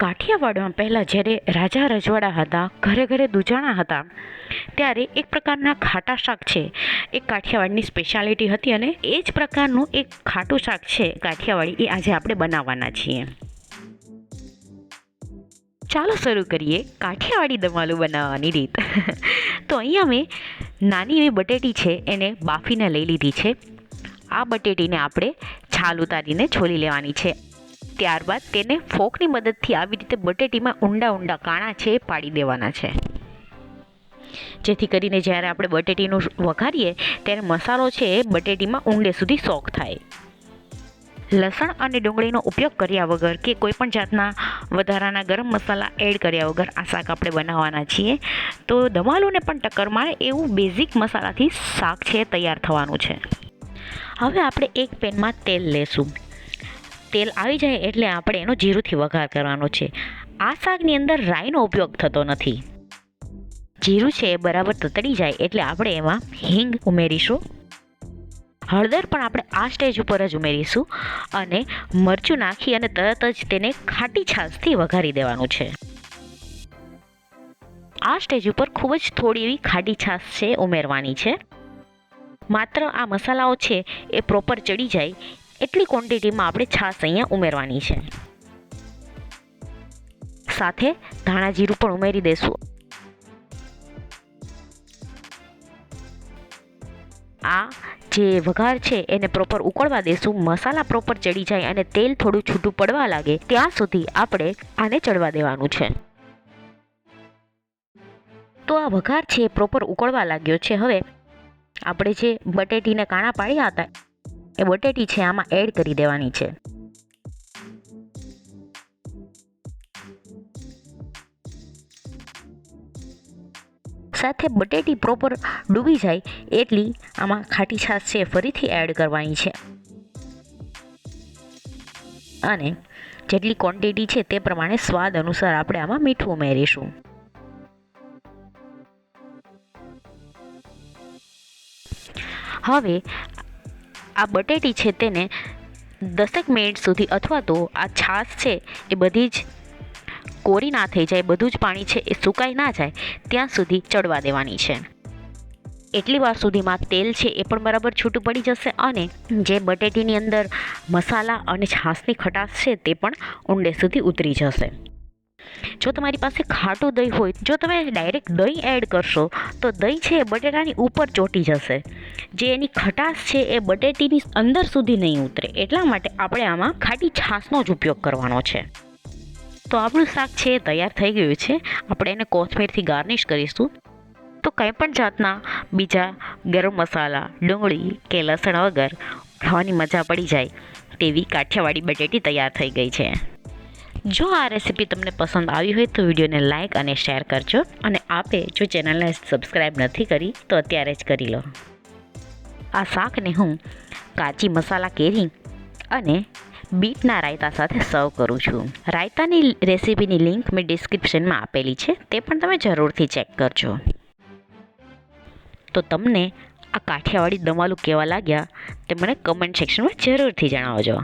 કાઠિયાવાડમાં પહેલાં જ્યારે રાજા રજવાડા હતા, ઘરે ઘરે દૂજાણા હતા, ત્યારે એક પ્રકારના ખાટા શાક છે. એ કાઠિયાવાડની સ્પેશિયાલિટી હતી અને એ જ પ્રકારનું એક ખાટું શાક છે કાઠિયાવાડી, એ આજે આપણે બનાવવાના છીએ. ચાલો શરૂ કરીએ કાઠિયાવાડી દમાલું બનાવવાની રીત. તો અહીંયા મેં નાની એવી બટેટી છે, એને બાફીને લઈ લીધી છે. આ બટેટીને આપણે છાલ ઉતારીને છોલી લેવાની છે. ત્યારબાદ તેને ફોકની મદદથી આવી રીતે બટેટીમાં ઊંડા ઊંડા કાણા છે પાડી દેવાના છે. જેથી કરીને જ્યારે આપણે બટેટીનું વઘારીએ ત્યારે મસાલો છે એ બટેટીમાં ઊંડે સુધી સોક થાય. લસણ અને ડુંગળીનો ઉપયોગ કર્યા વગર કે કોઈ પણ જાતના વધારાના ગરમ મસાલા એડ કર્યા વગર આ શાક આપણે બનાવવાના છીએ, તો દમાલુને પણ ટક્કર મારે એવું બેઝિક મસાલાથી શાક છે તૈયાર થવાનું છે. હવે આપણે એક પેનમાં તેલ લેશું. તેલ આવી જાય એટલે આપણે એનો જીરુંથી વઘાર કરવાનો છે. આ શાકની અંદર રાઈનો ઉપયોગ થતો નથી. જીરું છે એ બરાબર તતડી જાય એટલે આપણે એમાં હિંગ ઉમેરીશું. હળદર પણ આપણે આ સ્ટેજ ઉપર જ ઉમેરીશું અને મરચું નાખી અને તરત જ તેને ખાટી છાશથી વઘારી દેવાનું છે. આ સ્ટેજ ઉપર ખૂબ જ થોડી એવી ખાટી છાશ છે ઉમેરવાની છે. માત્ર આ મસાલાઓ છે એ પ્રોપર ચડી જાય એટલી ક્વોન્ટિટીમાં આપણે છાશ અહીંયા ઉમેરવાની છે. સાથે ધાણા જીરું પણ ઉમેરી દઈશું આ જે વઘાર છે એને પ્રોપર ઉકળવા દેશું. મસાલા પ્રોપર ચડી જાય અને તેલ થોડું છૂટું પડવા લાગે ત્યાં સુધી આપણે આને ચડવા દેવાનું છે. તો આ વઘાર છે પ્રોપર ઉકળવા લાગ્યો છે. હવે આપણે જે બટેટીને કાણા પાડ્યા હતા એ બટેટી છે, આમાં એડ કરી દેવાની છે. સાથે બટેટી પ્રોપર ડૂબી જાય એટલી આમાં ખાટી છાશ છે ફરીથી એડ કરવાની છે. અને જેટલી ક્વોન્ટિટી છે તે પ્રમાણે સ્વાદ અનુસાર આપણે આમાં મીઠું ઉમેરીશું. હવે આ બટેટી છે તેને દસેક મિનિટ સુધી અથવા તો આ છાશ છે એ બધી જ કોરી ના થઈ જાય, બધું જ પાણી છે એ સુકાઈ ના જાય, ત્યાં સુધી ચડવા દેવાની છે. એટલી વાર સુધીમાં તેલ છે એ પણ બરાબર છૂટું પડી જશે અને જે બટેટીની અંદર મસાલા અને છાશની ખટાશ છે તે પણ ઊંડે સુધી ઉતરી જશે. જો તમારી પાસે ખાટું દહીં હોય, જો તમે ડાયરેક્ટ દહીં એડ કરશો, તો દહીં છે એ બટેટાની ઉપર ચોંટી જશે. જે એની ખટાશ છે એ બટેટીની અંદર સુધી નહીં ઉતરે. એટલા માટે આપણે આમાં ખાટી છાશનો જ ઉપયોગ કરવાનો છે. તો આપણું શાક છે એ તૈયાર થઈ ગયું છે. આપણે એને કોથમીરથી ગાર્નિશ કરીશું. તો કંઈ પણ જાતના બીજા ગરમ મસાલા, ડુંગળી કે લસણ વગર ખાવાની મજા પડી જાય, તેવી કાઠિયાવાડી બટેટી તૈયાર થઈ ગઈ છે. જો આ રેસીપી તમને પસંદ આવી હોય તો વિડીયોને લાઇક અને શેર કરજો. અને આપે જો ચેનલને સબસ્ક્રાઈબ નથી કરી, તો અત્યારે જ કરી લો. આ શાકને હું કાચી મસાલા કેરી અને બીટના રાયતા સાથે સર્વ કરું છું. રાયતાની રેસીપીની લિંક મેં ડિસ્ક્રિપ્શનમાં આપેલી છે, તે પણ તમે જરૂરથી ચેક કરજો. તો તમને આ કાઠિયાવાડી દમાલું કેવા લાગ્યા, તે મને કમેન્ટ સેક્શનમાં જરૂરથી જણાવજો.